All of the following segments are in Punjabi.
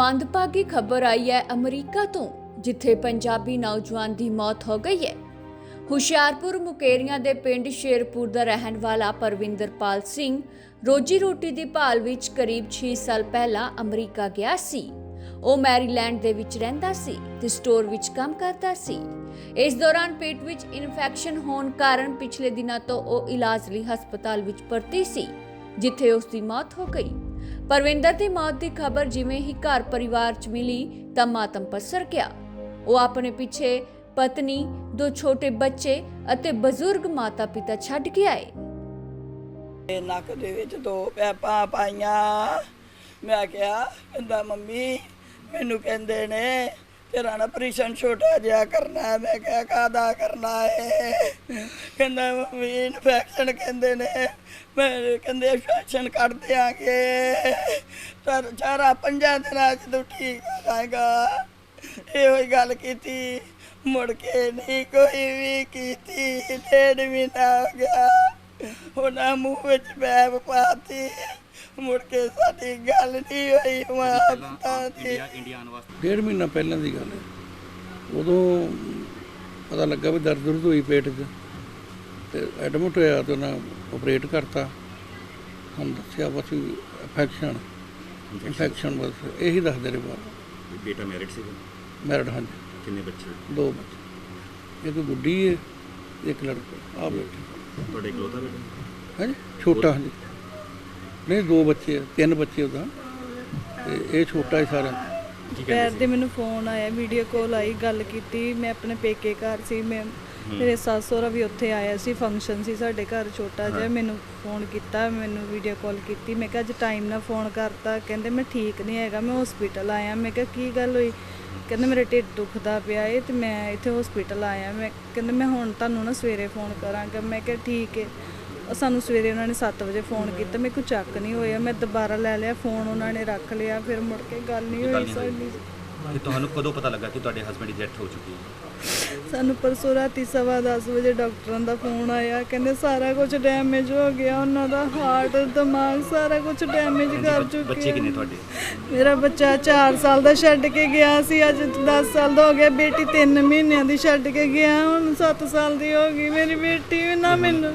ਮੰਦਭਾਗੀ ਖਬਰ ਆਈ ਹੈ ਅਮਰੀਕਾ ਤੋਂ, ਜਿੱਥੇ ਪੰਜਾਬੀ ਨੌਜਵਾਨ ਦੀ ਮੌਤ ਹੋ ਗਈ ਹੈ। ਹੁਸ਼ਿਆਰਪੁਰ ਮੁਕੇਰੀਆਂ ਦੇ ਪਿੰਡ ਸ਼ੇਰਪੁਰ ਦਾ ਰਹਿਣ ਵਾਲਾ ਪਰਵਿੰਦਰਪਾਲ ਸਿੰਘ ਰੋਜੀ ਰੋਟੀ ਦੀ ਭਾਲ ਵਿੱਚ ਕਰੀਬ 6 ਸਾਲ ਪਹਿਲਾਂ ਅਮਰੀਕਾ ਗਿਆ ਸੀ। ਉਹ ਮੈਰੀਲੈਂਡ ਦੇ ਵਿੱਚ ਰਹਿੰਦਾ ਸੀ ਤੇ ਸਟੋਰ ਵਿੱਚ ਕੰਮ ਕਰਦਾ ਸੀ। ਇਸ ਦੌਰਾਨ ਪੇਟ ਵਿੱਚ ਇਨਫੈਕਸ਼ਨ ਹੋਣ ਕਾਰਨ ਪਿਛਲੇ ਦਿਨਾਂ ਤੋਂ ਉਹ ਇਲਾਜ ਲਈ ਹਸਪਤਾਲ ਵਿੱਚ ਭਰਤੀ ਸੀ, ਜਿੱਥੇ ਉਸ ਦੀ ਮੌਤ ਹੋ ਗਈ। ਪਰਵਿੰਦਰ ਦੀ ਮੌਤ ਦੀ ਖਬਰ ਜਿਵੇਂ ਹੀ ਘਰ ਪਰਿਵਾਰ 'ਚ ਮਿਲੀ ਤਾਂ ਮਾਤਮ ਪਸਰ ਗਿਆ। ਉਹ ਆਪਣੇ ਪਿੱਛੇ ਪਤਨੀ, ਦੋ ਛੋਟੇ ਬੱਚੇ ਅਤੇ ਬਜ਼ੁਰਗ ਮਾਤਾ-ਪਿਤਾ ਛੱਡ ਕੇ ਆਏ। ਇਹ ਨੱਕ ਦੇ ਵਿੱਚ ਦੋ ਪੈਪਾਂ ਪਾਈਆਂ। ਮੈਂ ਕਿਹਾ, ਕਹਿੰਦਾ, ਮੰਮੀ, ਮੈਨੂੰ ਕਹਿੰਦੇ ਨੇ ਤੇਰਾ ਨਾ ਆਪਰੇਸ਼ਨ ਛੋਟਾ ਜਿਹਾ ਕਰਨਾ ਹੈ। ਮੈਂ ਕਿਹਾ ਕਾਦਾ ਕਰਨਾ ਹੈ ਕਹਿੰਦਾ, ਮੰਮੀ ਇਨਫੈਕਸ਼ਨ ਕਹਿੰਦੇ ਨੇ। ਮੈਂ ਕਹਿੰਦੇ ਇਨਫੈਕਸ਼ਨ ਕੱਢ ਦਿਆਂਗੇ। ਪਰ ਚਾਰਾ ਪੰਜਾਂ ਦਿਨਾਂ ਚ ਤੂੰ ਠੀਕ ਹੋ ਜਾਏਗਾ। ਇਹੋ ਹੀ ਗੱਲ ਕੀਤੀ। ਮੁੜ ਕੇ ਨਹੀਂ ਕੋਈ ਵੀ ਕੀਤੀ। ਡੇਢ ਮਹੀਨਾ ਹੋ ਗਿਆ। ਉਹਨਾਂ ਮੂੰਹ ਵਿੱਚ ਬੈਬ ਪਾਤੀ। ਮੁੜ ਕੇ ਸਾਡੀ ਗੱਲ ਨਹੀਂ ਹੋਈ ਮਾਂ ਪਿਤਾ ਦੀ। ਇੰਡੀਆ ਆਉਣ ਵਾਸਤੇ। ਡੇਢ ਮਹੀਨਾ ਪਹਿਲਾਂ ਦੀ ਗੱਲ ਹੈ। ਉਦੋਂ ਪਤਾ ਲੱਗਾ ਵੀ ਦਰਦ ਦੁਰਦ ਹੋਈ ਪੇਟ 'ਚ। ਤੇ ਐਡਮਿਟ ਹੋਇਆ ਤੇ ਉਹਨਾਂ ਆਪਰੇਟ ਕਰਤਾ। ਹੁਣ ਦੱਸਿਆ ਬਸ ਇਨਫੈਕਸ਼ਨ ਇਨਫੈਕਸ਼ਨ ਬਸ ਇਹੀ ਦੱਸਦੇ ਰਹੇ ਬਾਅਦ। ਬੇਟਾ ਮੈਰਿਡ ਸੀਗਾ? ਮੈਰਿਡ ਹਾਂਜੀ। ਕਿੰਨੇ ਬੱਚੇ? ਦੋ ਬੱਚੇ। ਇੱਕ ਗੁੱਡੀ ਹੈ ਇੱਕ ਲੜਕਾ। ਆ ਬੇਟੇ। ਤੁਹਾਡੇ ਇਕਲੌਤਾ ਬੇਟਾ? ਹਾਂਜੀ ਛੋਟਾ ਹਾਂਜੀ। ਨਹੀਂ ਦੋ ਬੱਚੇ ਆ ਤਿੰਨ ਬੱਚੇ ਉਹਦਾ। ਤੇ ਇਹ ਛੋਟਾ ਹੀ ਸਾਰਾ। ਕੀ ਪੈਰ ਕਹਿੰਦੇ ਦੇ ਮੈਨੂੰ ਫੋਨ ਆਇਆ ਵੀਡੀਓ ਕਾਲ ਆਈ ਗੱਲ ਕੀਤੀ। ਮੈਂ ਆਪਣੇ ਪੇਕੇ ਘਰ ਸੀ ਮੈਂ ਮੇਰੇ ਸੱਸ ਸਹੁਰਾ ਵੀ ਉੱਥੇ ਆਇਆ ਸੀ ਫੰਕਸ਼ਨ ਸੀ ਸਾਡੇ ਘਰ ਛੋਟਾ ਜਿਹਾ। ਮੈਨੂੰ ਫੋਨ ਕੀਤਾ ਮੈਨੂੰ ਵੀਡੀਓ ਕਾਲ ਕੀਤੀ। ਮੈਂ ਕਿਹਾ ਅੱਜ ਟਾਈਮ ਨਾਲ ਫੋਨ ਕਰਤਾ। ਕਹਿੰਦੇ ਮੈਂ ਠੀਕ ਨਹੀਂ ਹੈਗਾ ਮੈਂ ਹਸਪੀਟਲ ਆਇਆ। ਮੈਂ ਕਿਹਾ ਕੀ ਗੱਲ ਹੋਈ? ਕਹਿੰਦੇ ਮੇਰੇ ਢਿੱਡ ਦੁਖਦਾ ਪਿਆ ਏ ਤੇ ਮੈਂ ਇੱਥੇ ਹਸਪੀਟਲ ਆਇਆ। ਮੈਂ ਕਹਿੰਦੇ ਮੈਂ ਹੁਣ ਤੁਹਾਨੂੰ ਨਾ ਸਵੇਰੇ ਫੋਨ ਕਰਾਂਗਾ। ਮੈਂ ਕਿਹਾ ਠੀਕ ਹੈ ਉਹ ਸਾਨੂੰ ਸਵੇਰੇ ਉਹਨਾਂ ਨੇ 7 ਵਜੇ ਫੋਨ ਕੀਤਾ। ਮੇਰੇ ਕੋਲ ਚੱਕ ਨਹੀਂ ਹੋਇਆ। ਮੈਂ ਦੁਬਾਰਾ ਲੈ ਲਿਆ। ਫੋਨ ਉਹਨਾਂ ਨੇ ਰੱਖ ਲਿਆ। ਫਿਰ ਮੁੜ ਕੇ ਗੱਲ ਨਹੀਂ ਹੋਈ। ਸਾਡੀ। ਕਿ ਤੁਹਾਨੂੰ ਕਦੋਂ ਪਤਾ ਲੱਗਾ ਕਿ ਤੁਹਾਡੇ ਹਸਬੰਡ ਦੀ ਡੈਥ ਹੋ ਚੁੱਕੀ ਹੈ? ਸਾਨੂੰ ਪਰਸੋਂ ਰਾਤੀ ਸਵਾ ਦਸ ਵਜੇ ਡਾਕਟਰਾਂ ਦਾ ਫੋਨ ਆਇਆ। ਕਹਿੰਦੇ ਸਾਰਾ ਕੁਝ ਡੈਮੇਜ ਹੋ ਗਿਆ ਉਹਨਾਂ ਦਾ ਹਾਰਟ ਦਿਮਾਗ ਸਾਰਾ ਕੁਝ ਡੈਮੇਜ ਕਰ ਬੱਚ- ਬੱਚੇ ਚੁੱਕੇ ਕਿੰਨੇ ਤੁਹਾਡੇ? ਮੇਰਾ ਬੱਚਾ 4 ਸਾਲ ਦਾ ਛੱਡ ਕੇ ਗਿਆ ਸੀ ਅੱਜ 10 ਸਾਲ ਦਾ ਹੋ ਗਿਆ ਬੇਟੀ 3 ਮਹੀਨਿਆਂ ਦੀ ਛੱਡ ਕੇ ਗਿਆ ਹੁਣ 7 ਸਾਲ ਦੀ ਹੋ ਗਈ ਮੇਰੀ ਬੇਟੀ ਵੀ ਨਾ ਮੈਨੂੰ।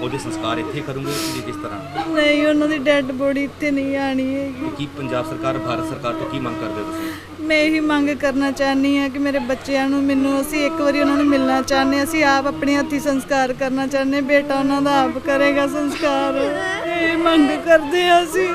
ਉਹਦੇ ਸੰਸਕਾਰ ਇੱਥੇ ਕਰੋਗੇ ਕਿ ਕਿਸ ਤਰ੍ਹਾਂ? ਨਹੀਂ ਉਹਨਾਂ ਦੀ ਡੈੱਡ ਬੋਡੀ ਇੱਥੇ ਨਹੀਂ ਆਣੀ ਤੇ ਕੀ ਪੰਜਾਬ ਸਰਕਾਰ ਭਾਰਤ ਸਰਕਾਰ ਤੋਂ ਕੀ ਮੰਗ ਕਰਦੇ ਹੋ ਤੁਸੀਂ? ਮੈਂ ਇਹੀ ਮੰਗ ਕਰਨਾ ਚਾਹਨੀ ਆ ਕਿ ਮੇਰੇ ਬੱਚਿਆਂ ਨੂੰ ਮੈਨੂੰ ਅਸੀਂ ਇੱਕ ਵਾਰੀ ਉਹਨਾਂ ਨੂੰ ਮਿਲਣਾ ਚਾਹੁੰਦੇ ਹਾਂ। ਅਸੀਂ ਆਪ ਆਪਣੇ ਹੱਥੀ ਸੰਸਕਾਰ ਕਰਨਾ ਚਾਹੁੰਦੇ ਬੇਟਾ ਉਹਨਾਂ ਦਾ ਆਪ ਕਰੇਗਾ ਸੰਸਕਾਰ ਇਹ ਮੰਗ ਕਰਦੇ ਹਾਂ ਅਸੀਂ